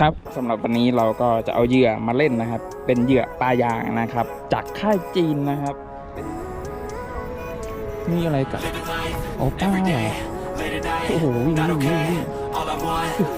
ครับสำหรับวันนี้เราก็จะเอาเหยื่อมาเล่นนะครับ เป็นเหยื่อปลายางนะครับ จากค่ายจีนนะครับนี่อะไรกับโอ้ป้าโอ้โหวิ่งวิ่งวิ่ง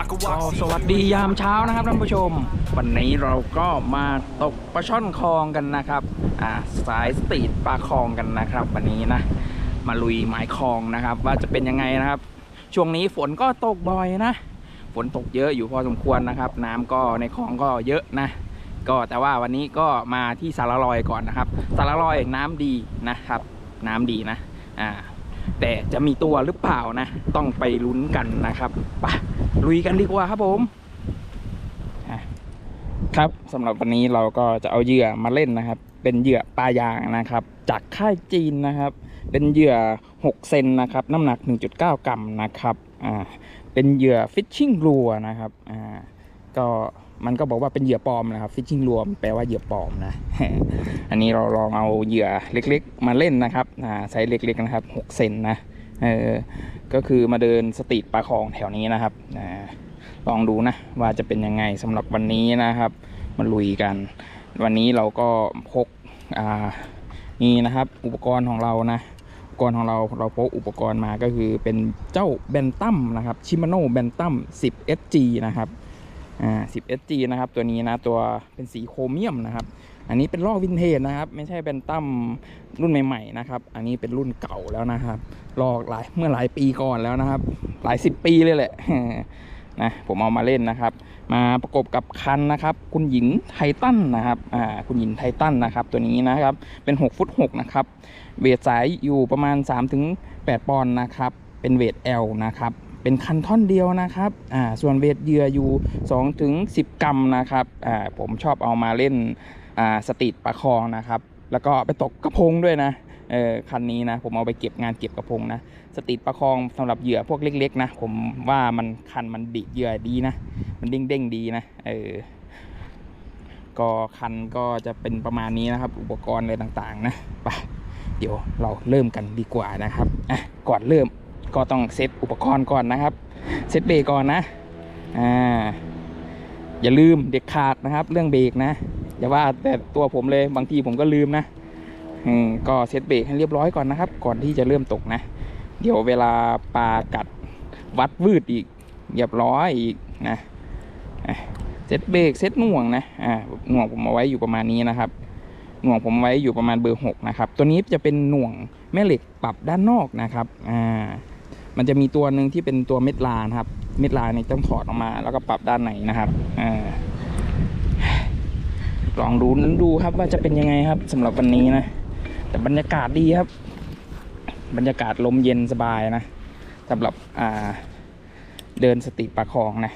I could ก็ walk. สวัสดียามเช้านะครับท่านผู้ชม วันนี้เราก็มาตกปลาช่อนคลองกันนะครับอ่าสายสตรีทปลาคลองกันนะครับ วันนี้นะ มาลุยหมายคลองนะครับ ว่าจะเป็นยังไงนะครับ ช่วงนี้ฝนก็ตกบ่อยนะ ฝนตกเยอะอยู่พอสมควรนะครับ น้ำก็ในคลองก็เยอะนะ ก็แต่ว่าวันนี้ก็มาที่สารลอยก่อนนะครับ สารลอยน้ำดีนะครับ น้ำดีนะอ่าแต่จะมีตัวหรือเปล่านะ ต้องไปลุ้นกันนะครับไป ลุยกันดีกว่าครับผมครับสำหรับวันนี้เราก็จะเอาเหยื่อมาเล่นนะครับ เป็นเหยื่อปลายางนะครับ จากค่ายจีนนะครับ เป็นเหยื่อ 6 เซนนะครับ น้ำหนัก 1.9 กรัมนะครับอ่าเป็นเหยื่อฟิชชิ่งรัวนะครับอ่าก็มันก็บอกว่าเป็นเหยื่อปลอมนะครับฟิชชิ่งรวมแปลว่าเหยื่อปลอมนะ อันนี้เราลองเอาเหยื่อเล็กๆ มาเล่นนะครับอ่าไซส์เล็กๆนะครับ 6 เซนนะ เออก็คือมาเดินสตรีทปลาคลองแถวนี้นะครับอ่าลองดูนะว่าจะเป็นยังไงสำหรับวันนี้นะครับ มาลุยกัน วันนี้เราก็พกอ่านี่นะครับอุปกรณ์ของเรานะอุปกรณ์ของเราเราพกอุปกรณ์มาก็คือเป็นเจ้าแบนตัมนะครับชิมาโน่แบนตัม 10 SG นะครับอ่า 10 SG นะครับตัวนี้นะตัวเป็นสีโครเมียมนะครับ อันนี้เป็นลอกวินเทจนะครับ ไม่ใช่แบนตั้มรุ่นใหม่ๆนะครับ อันนี้เป็นรุ่นเก่าแล้วนะครับลอกหลายเมื่อหลายปีก่อนแล้วนะครับ หลายสิบปีเลยแหละนะผมเอามาเล่นนะครับ มาประกบกับคันนะครับ คุณหญิงไททันนะครับอ่าคุณหญิงไททันนะครับ ตัวนี้นะครับเป็น6ฟุต6นะครับเวทสายอยู่ประมาณ 3-8 ปอนด์นะครับ เป็นเวท L นะครับเป็นคันท่อนเดียวนะครับอ่าส่วนเวทเหยื่ออยู่2-10 กรัมนะครับอ่าผมชอบเอามาเล่น สตรีทปลาคลองนะครับ แล้วก็ไปตกกระพงด้วยนะเออคันนี้นะผมเอาไปเก็บงานเก็บกระพงนะสตรีทปลาคลองสำหรับเหยื่อพวกเล็ก ๆ นะ ผมว่ามันคันมันดิเหยื่อดีนะ มันเด้งๆดีนะเออก็คันก็จะเป็นประมาณนี้นะครับ อุปกรณ์อะไรต่างๆนะไปเดี๋ยวเราเริ่มกันดีกว่านะครับอะก่อนเริ่มก็ต้องเซตอุปกรณ์ก่อนนะครับเซตเบรกก่อนนะอ่าอย่าลืมเด็กขาดนะครับ เรื่องเบรกนะ อย่าว่าแต่ตัวผมเลยบางทีผมก็ลืมนะอืมก็เซตเบรกให้เรียบร้อยก่อนนะครับ ก่อนที่จะเริ่มตกนะ เดี๋ยวเวลาปลากัดวัดวืดอีกเรียบร้อยอีกนะเซตเบรกเซตหน่วงนะอ่าหน่วงผมเอาไว้อยู่ประมาณนี้นะครับ หน่วงผมไว้อยู่ประมาณเบอร์6นะครับ ตัวนี้จะเป็นหน่วงแม่เหล็กปรับด้านนอกนะครับอ่ามันจะมีตัวหนึ่งที่เป็นตัวเม็ดลานะครับ เม็ดลาเนี่ยต้องถอดออกมา แล้วก็ปรับด้านไหนนะครับอ่า ลองดูดูครับว่าจะเป็นยังไงครับสำหรับวันนี้นะ แต่บรรยากาศดีครับ บรรยากาศลมเย็นสบายนะสำหรับอ่าเดินสตรีทปลาคองนะ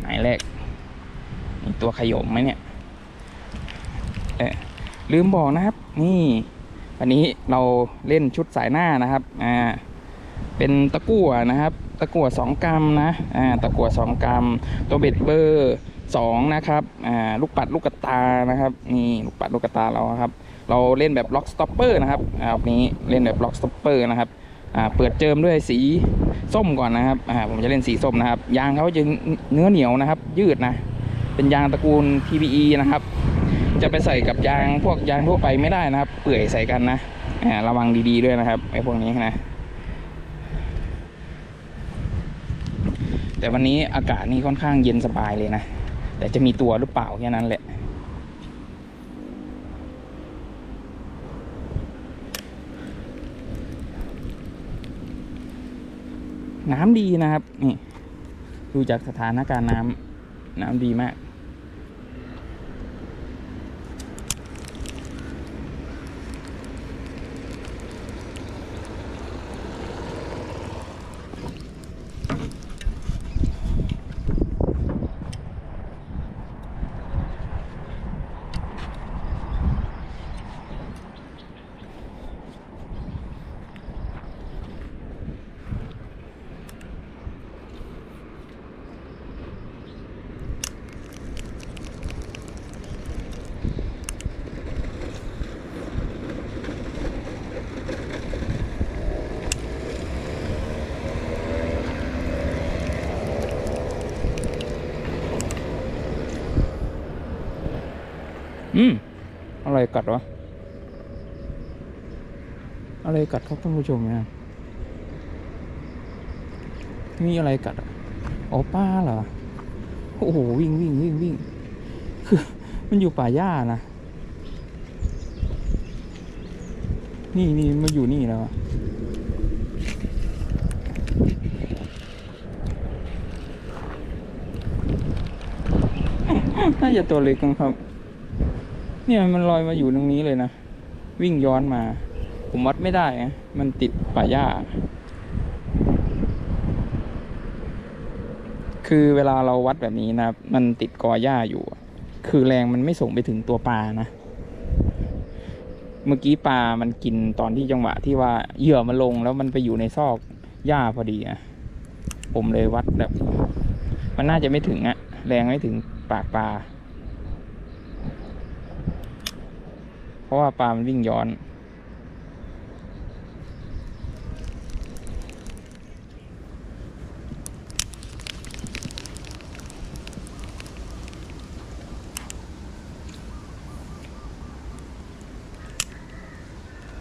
หมายแรกมีตัวขยมไหมเนี่ยเออลืมบอกนะครับ นี่วันนี้เราเล่นชุดสายหน้านะครับอ่าเป็นตะกั่วนะครับ ตะกั่ว2 กรัมนะอ่าตะกั่ว2 กรัม ตัวเบ็ดเบอร์2นะครับอ่าลูกปัดลูกกระตานะครับนี่ลูกปัดลูกกระตาเราครับ เราเล่นแบบล็อกสต็อปเปอร์นะครับอ่าวันนี้เล่นแบบล็อกสต็อปเปอร์นะครับอ่าเปิดเจิมด้วยสีส้มก่อนนะครับอ่าผมจะเล่นสีส้มนะครับ ยางเขาจะเนื้อเหนียวนะครับ ยืดนะ เป็นยางตระกูล TPE นะครับ จะไปใส่กับยางพวกยางทั่วไปไม่ได้นะครับ เปื่อยใส่กันนะอ่าระวังดีๆด้วยนะครับไอ้พวกนี้นะ แต่วันนี้อากาศนี่ค่อนข้างเย็นสบายเลยนะ แต่จะมีตัวหรือเปล่าแค่นั้นแหละ น้ำดีนะครับ นี่ ดูจากสถานการณ์น้ำน้ำดีมาก น อืม อะไรกัดวะ อะไรกัดครับท่านผู้ชมเนี่ยมีอะไรกัดอ๋อป้าเหรอ โอ้โหวิ่งวิ่งวิ่งวิ่ง คือมันอยู่ป่าหญ้านะ นี่นี่มันอยู่นี่แล้วอะน่าจะตัวเล็กมั้งครับ เนี่ยมันลอยมาอยู่ตรงนี้เลยนะ วิ่งย้อนมา ผมวัดไม่ได้นะมันติดป่าหญ้า คือเวลาเราวัดแบบนี้นะครับ มันติดกอหญ้าอยู่ คือแรงมันไม่ส่งไปถึงตัวปลานะ เมื่อกี้ปลามันกินตอนที่จังหวะที่ว่าเหยื่อมันลงแล้วมันไปอยู่ในซอกหญ้าพอดีอะผมเลยวัดแบบ มันน่าจะไม่ถึงอะแรงไม่ถึงปากปลา เพราะว่าปลามันวิ่งย้อน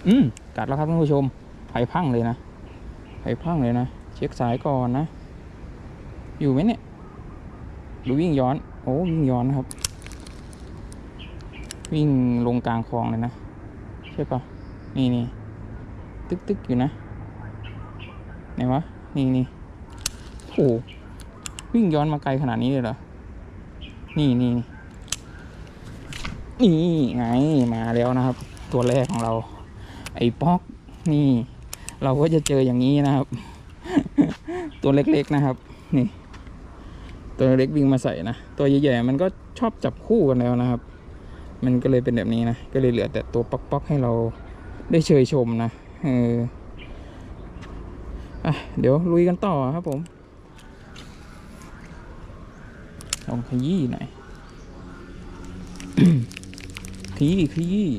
อืมกัดแล้วครับท่านผู้ชมไผ่พังเลยนะไผ่พังเลยนะ เช็คสายก่อนนะ อยู่ไหมเนี่ยดูวิ่งย้อน โอ้วิ่งย้อนนะครับ วิ่งลงกลางคลองเลยนะ ใช่ปะนี่นี่ตึกตึกอยู่นะ ไหนวะ นี่นี่โอ้วิ่งย้อนมาไกลขนาดนี้เลยเหรอ นี่นี่นี่ไงมาแล้วนะครับ ตัวแรกของเรา ไอ้ป๊อกนี่ เราก็จะเจออย่างนี้นะครับ ตัวเล็กๆนะครับ นี่ ตัวเล็กวิ่งมาใส่นะ ตัวใหญ่ๆมันก็ชอบจับคู่กันแล้วนะครับ มันก็เลยเป็นแบบนี้นะ ก็เลยเหลือแต่ตัวป๊อกๆให้เราได้เชยชมนะเอออะเดี๋ยวลุยกันต่อครับผม ลองขยี้หน่อยขยี้ขยี้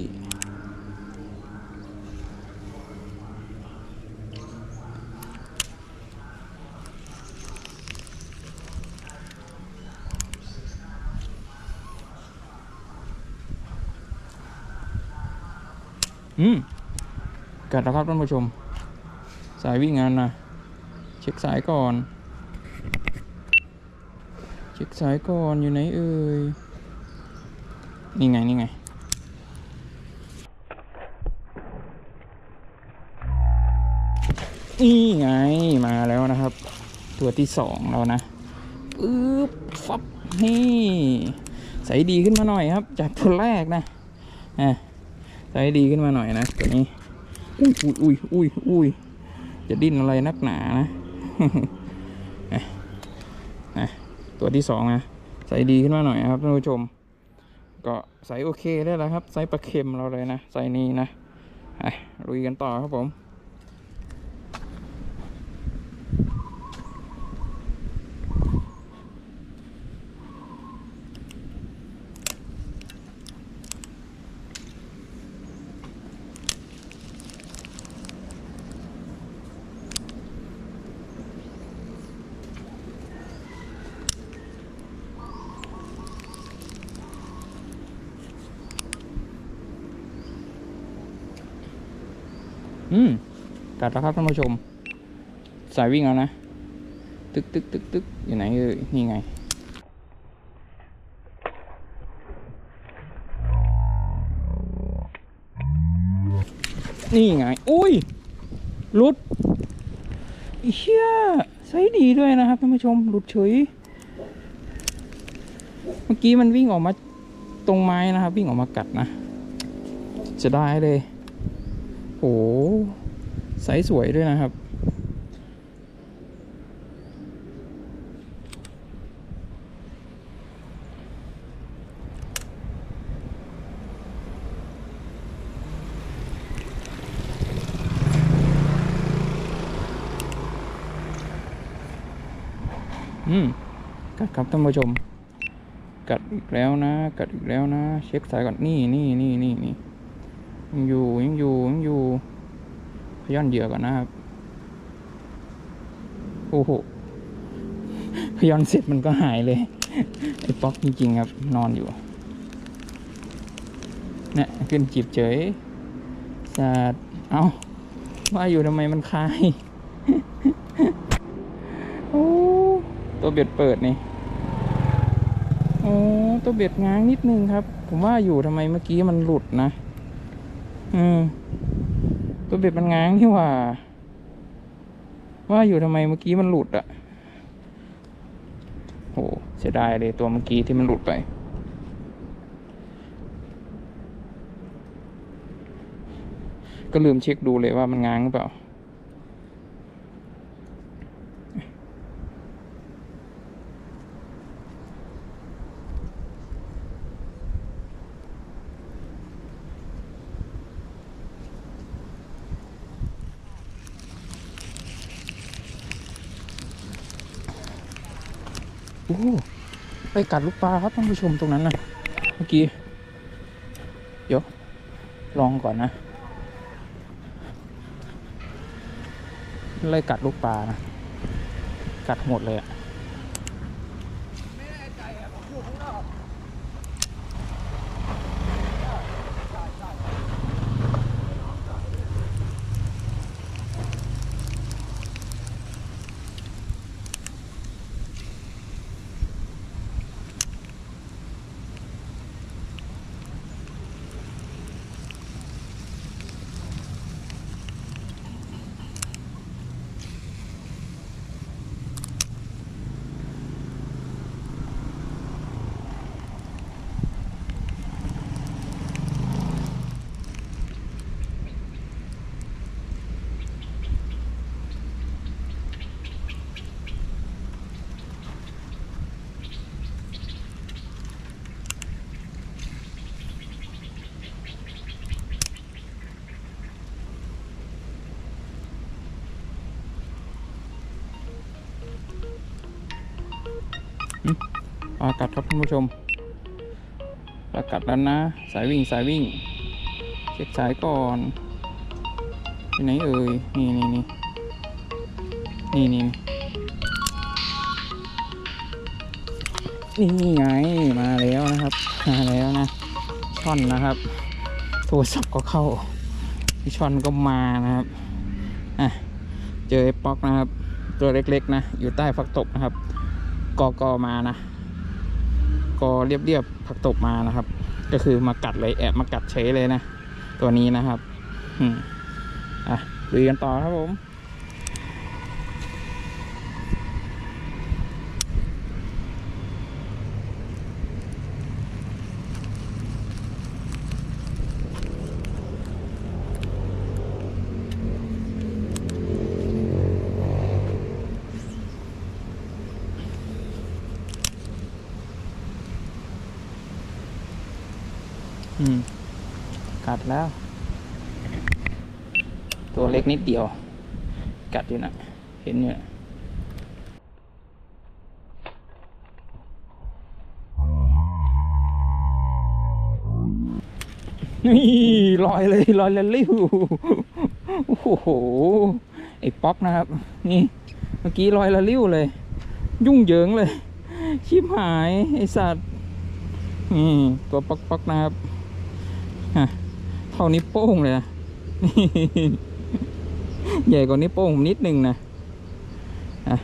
อืมกัดแล้วครับท่านผู้ชม สายวิ่งงานนะเช็คสายก่อน เช็คสายก่อนอยู่ไหนเอ่ย นี่ไง นี่ไงนี่ไงมาแล้วนะครับ ตัวที่สองแล้วนะปึ๊บฟับนี่ ใสดีขึ้นมาหน่อยครับ จากตัวแรกนะอะ ใช้ดีขึ้นมาหน่อยนะตัวนี้ อุ้ยอุ้ยอุ้ยอุ้ยจะดิ้นอะไรนักหนานะอะอ่ตัวที่สองนะใส่ดีขึ้นมาหน่อยนะครับท่านผู้ชม ก็ใส่โอเคได้แล้วครับใส่ปลาเค็มเราเลยนะใส่นี้นะอะลุยกันต่อครับผม อืมกัดแล้วครับท่านผู้ชม สายวิ่งแล้วนะ ตึกตึกตึกตึกอยู่ไหนเอ่ยนี่ไง นี่ไง อุ้ยหลุดเชี่ยใช้ดีด้วยนะครับท่านผู้ชมหลุดเฉย เมื่อกี้มันวิ่งออกมาตรงไม้นะครับ วิ่งออกมากัดนะ จะได้เลย โอ้ไซส์สวยด้วยนะครับ อืม กัดครับท่านผู้ชม กัดอีกแล้วนะ กัดอีกแล้วนะ เช็คสายก่อน นี่นี่นี่นี่นี่ ยังอยู่ยังอยู่ยังอยู่ขย้อนเหยื่อก่อนนะครับ โอ้โหขย้อนเสร็จมันก็หายเลยไอ้ป๊อกจริงๆครับนอนอยู่เนี่ยขึ้นจีบเฉยสาดเอาว่าอยู่ทำไมมันคายโอ้ตัวเบ็ดเปิดนี่โอ้ตัวเบ็ดง้างนิดนึงครับ ผมว่าอยู่ทำไมเมื่อกี้มันหลุดนะ อืมตัวเบ็ดมันง้างที่ว่า ว่าอยู่ทำไมเมื่อกี้มันหลุดอะโหเสียดายเลยตัวเมื่อกี้ที่มันหลุดไป ก็ลืมเช็คดูเลยว่ามันง้างหรือเปล่า โอ้ไปกัดลูกปลาครับท่านผู้ชมตรงนั้นนะเมื่อกี้เดี๋ยวลองก่อนนะไล่กัดลูกปลานะกัดหมดเลยอะ ปลากัดครับท่านผู้ชมปลากัดแล้วนะ สายวิ่งสายวิ่ง เช็คสายก่อนที่ไหนเอ่ย นี่นี่นี่นี่นี่นี่ไงมาแล้วนะครับ มาแล้วนะ ช่อนนะครับ โทรศัพท์ก็เข้าพี่ช่อนก็มานะครับ อะ เจอไอ้ป๊อกนะครับ ตัวเล็กๆนะ อยู่ใต้ฝักตบนะครับกอกอมานะ กอเรียบๆผักตบมานะครับ ก็คือมากัดเลยแอบมากัดเฉยเลยนะ ตัวนี้นะครับ อืมอะดูยกันต่อครับผม อืม กัดแล้ว ตัวเล็กนิดเดียว กัดอยู่นะเห็นอยู่นะนี่ลอยเลยลอยละลิ้วโอ้โหไอ้ป๊อกนะครับ นี่เมื่อกี้ลอยละลิ้วเลย ยุ่งเหยิงเลย ชิบหายไอสัตว์นี่ตัวป๊อกป๊อกๆนะครับฮะ ท่านี้วโป้งเลยนะใหญ่กว่านิ้วโป้งผมนิดนึงนะอะ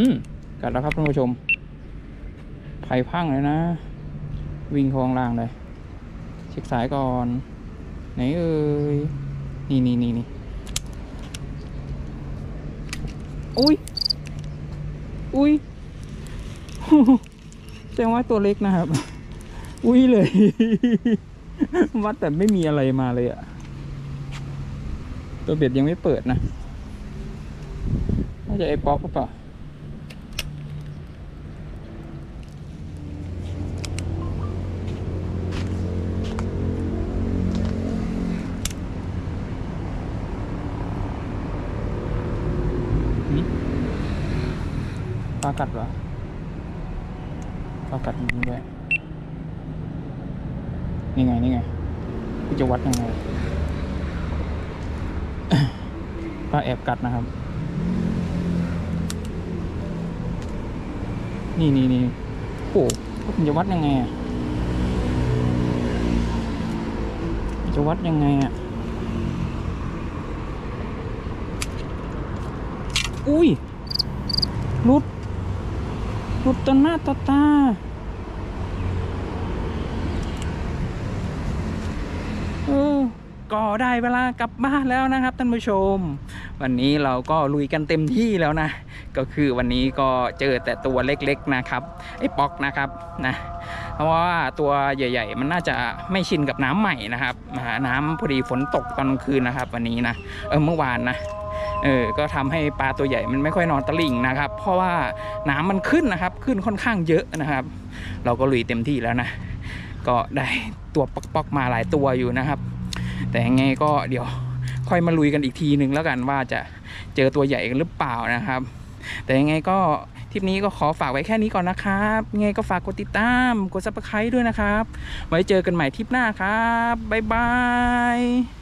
อืมกัดแล้วครับท่านผู้ชมไผ่พังเลยนะ วิ่งคลองล่างเลยเช็คสายก่อน ไหนเอ่ยนี่นี่นี่นี่อุ้ย อุ้ยแสดงว่าตัวเล็กนะครับ อุ้ยเลย วัดแต่ไม่มีอะไรมาเลยอะตัวเบ็ดยังไม่เปิดนะน่าจะไอ้ป๊อปหรือเปล่าากัดเหรอปากัดจริงด้วยนี่ไงนี่ไงจะวัดยังไงปลาแอบกัดนะครับ นี่นี่นี่โอ้ผมจะวัดยังไงอะจะวัดยังไงอะ อุ้ยรุด รุดต่อหน้าต่อตาเออก็ได้เวลากลับบ้านแล้วนะครับท่านผู้ชม วันนี้เราก็ลุยกันเต็มที่แล้วนะ ก็คือวันนี้ก็เจอแต่ตัวเล็กๆนะครับไอ้ป๊อกนะครับนะเพราะว่าตัวใหญ่ ๆ มันน่าจะไม่ชินกับน้ำใหม่นะครับน้ำพอดีฝนตกตอนกลางคืนนะครับ วันนี้นะเออเมื่อวานนะ เออก็ทำให้ปลาตัวใหญ่มันไม่ค่อยนอนตลิ่งนะครับ เพราะว่าน้ำมันขึ้นนะครับ ขึ้นค่อนข้างเยอะนะครับ เราก็ลุยเต็มที่แล้วนะ ก็ได้ตัวปอกๆมาหลายตัวอยู่นะครับ แต่ยังไงก็เดี๋ยวค่อยมาลุยกันอีกทีหนึ่งแล้วกันว่าจะเจอตัวใหญ่กันหรือเปล่านะครับ แต่ยังไงก็ทริปนี้ก็ขอฝากไว้แค่นี้ก่อนนะครับยังไงก็ฝากกดติดตาม กดซับสไครต์ด้วยนะครับ ไว้เจอกันใหม่ทริปหน้าครับ บ๊ายบาย